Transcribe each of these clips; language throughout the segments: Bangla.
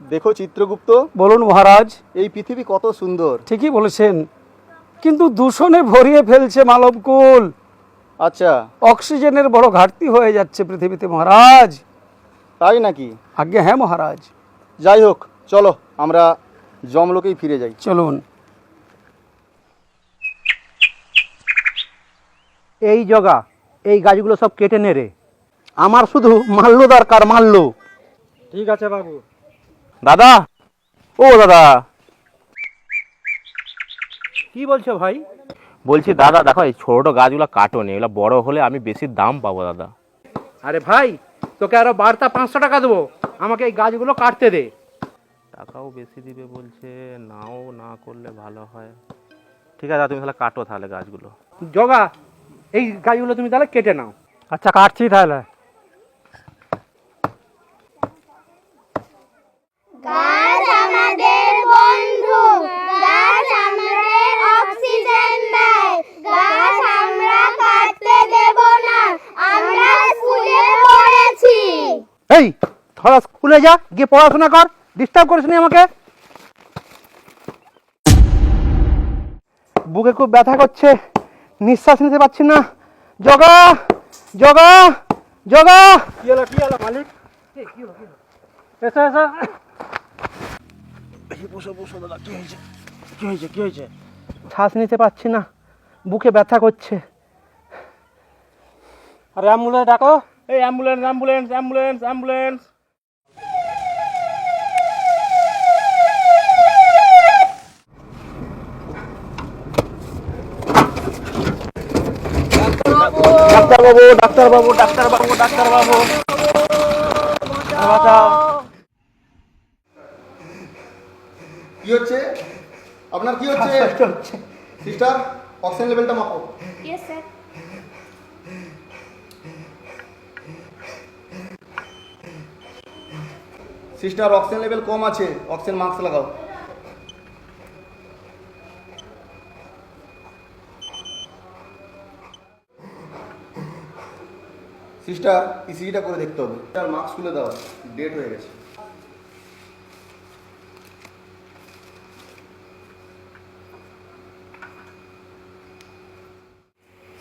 দেখো চিত্রগুপ্ত। বলুন মহারাজ। এই পৃথিবী কত সুন্দর। ঠিকই বলেছেন। কিন্তু দূষণে ভরিয়ে ফেলছে মানবকুল আচ্ছা। অক্সিজেনের বড় ঘাটতি হয়ে যাচ্ছে পৃথিবীতে মহারাজ। তাই নাকি? আজ্ঞে হ্যাঁ মহারাজ। যাই হোক চলো আমরা জমলোকেই ফিরে যাই। চলুন। এই জগা এই গাছগুলো সব কেটে নে রে। আমার শুধু মাল্য দরকার মাল্য। ঠিক আছে বাবু। দাদা? ও দাদা। কি বলছো ভাই? বলছি দাদা দেখো এই ছোট গাছগুলো কাটো নি এগুলো বড় হলে আমি বেশি দাম পাবো দাদা। আরে ভাই তোকে আরও বার্তা পাঁচশো টাকা দেবো। আমাকে এই গাছগুলো কাটতে দে। টাকাও বেশি দিবে বলছে নাও না করলে ভালো হয়। ঠিক আছে দাদা, তুমি তাহলে কাটো তাহলে গাছগুলো। জগা এই গাছগুলো তুমি তাহলে কেটে নাও। আচ্ছা কাটছি তাহলে গাছ আমাদের বন্ধু গাছ আমাদের অক্সিজেন দেয় গাছ আমরা কাটতে দেব না আমরা স্কুলে পড়েছি এই থোড়া স্কুলে যা গিয়ে পড়াশোনা কর। ডিস্টার্ব করিস নি আমাকে। বুকে খুব ব্যথা করছে। নিঃশ্বাস নিতে পারছি না। জগা জগা জগা। কি হলো কি হলো মালিক? এসো এসো। কি হয়েছে? কি হয়েছে শ্বাস নিতে পারছি না। বুকে ব্যথা করছে। আরে অ্যাম্বুলেন্স ডাকো। এই ambulance ambulance ambulance ambulance doctor বাবু ডাক্তার বাবু ডাক্তার বাবু ডাক্তার বাবু কি হচ্ছে? আপনার কি হচ্ছে? সিস্টার অক্সিজেন লেভেলটা মাপো। Yes sir sister oxygen level কম আছে। অক্সিজেন মাস্ক লাগাও। সিস্টার ইসিজিটা করে দেখতে হবে। সিস্টার মাস্ক খুলে দাও। ডেট হয়ে গেছে।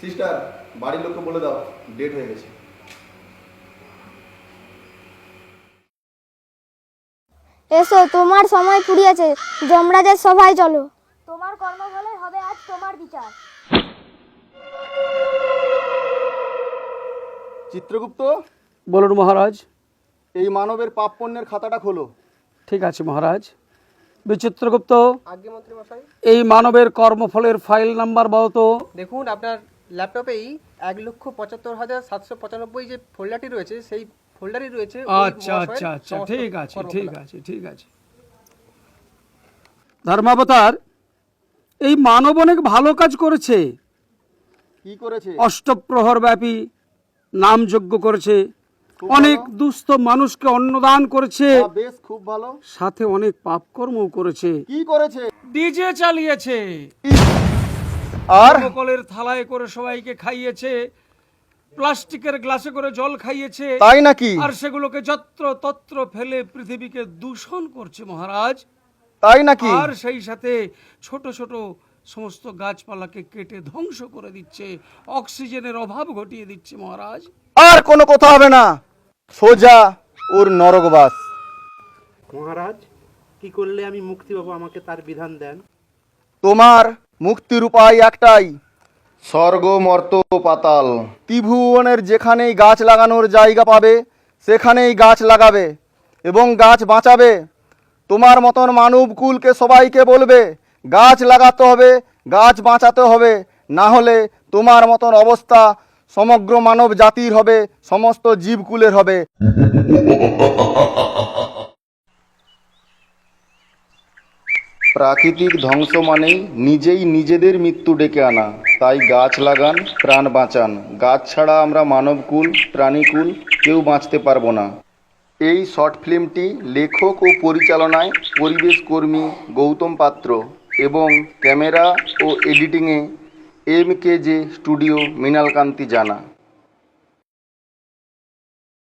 সিস্টার, বাড়ির লোককে বলে দাও। ডেট হয়ে গেছে। এসো তোমার সময় ফুরিয়েছে যমরাজের সভায় চলো। তোমার কর্মফলে হবে আজ তোমার বিচার। চিত্রগুপ্ত বলুন মহারাজ। এই মানবের পাপ পণ্যের খাতাটা খোলো। ঠিক আছে মহারাজ। বিচিত্রগুপ্ত এই মানবের কর্মফলের ফাইল নাম্বার বলো তো। দেখুন আপনার ল্যাপটপেই এক লক্ষ পঁচাত্তর হাজার সাতশো পঁচানব্বই যে ফোল্ডারটি রয়েছে সেই ফোল্ডারই রয়েছে ওই আচ্ছা আচ্ছা আচ্ছা ঠিক আছে ঠিক আছে ঠিক আছে। ধর্মাবতার এই মানব অনেক ভালো কাজ করেছে। কি করেছে? অষ্টপ্রহর ব্যাপী নামযজ্ঞ করেছে। অনেক দুস্থ মানুষকে অন্নদান করেছে। বেশ খুব ভালো। সাথে অনেক পাপকর্মও করেছে। কি করেছে? ডিজে চালিয়েছে। আর? কলের থালায় করে সবাইকে খাইয়েছে। প্লাস্টিকের গ্লাসে করে জল খাইয়েছে। তাই নাকি? আর সেগুলোকে যত্র তত্র ফেলে পৃথিবীকে দূষণ করছে মহারাজ। তাই নাকি? আর সেই সাথে ছোট ছোট সমস্ত গাছপালাকে কেটে ধ্বংস করে দিচ্ছে অক্সিজেনের অভাব ঘটিয়ে দিচ্ছে মহারাজ। আর কোনো কথা হবে না। সোজা ওর নরকবাস। মহারাজ কি করলে আমি মুক্তি পাবো আমাকে তার বিধান দেন? তোমার মুক্তির উপায় একটাই। স্বর্গ মর্ত পাতাল। ত্রিভুবনের যেখানেই গাছ লাগানোর জায়গা পাবে, সেখানেই গাছ লাগাবে এবং গাছ বাঁচাবে। তোমার মতন মানবকুলকে সবাইকে বলবে, গাছ লাগাতে হবে, গাছ বাঁচাতে হবে, না হলে তোমার মতন অবস্থা সমগ্র মানব জাতির হবে, সমস্ত জীবকুলের হবে। প্রাকৃতিক ধ্বংস মানেই নিজেই নিজেদের মৃত্যু ডেকে আনা। তাই গাছ লাগান, প্রাণ বাঁচান। গাছ ছাড়া আমরা মানবকুল, প্রাণীকুল কেউ বাঁচতে পারব না। এই শর্ট ফিল্মটি লেখক ও পরিচালনায় পরিবেশ কর্মী গৌতম পাত্র এবং ক্যামেরা ও এডিটিংয়ে M K J, studio Mrinalkanti Jana.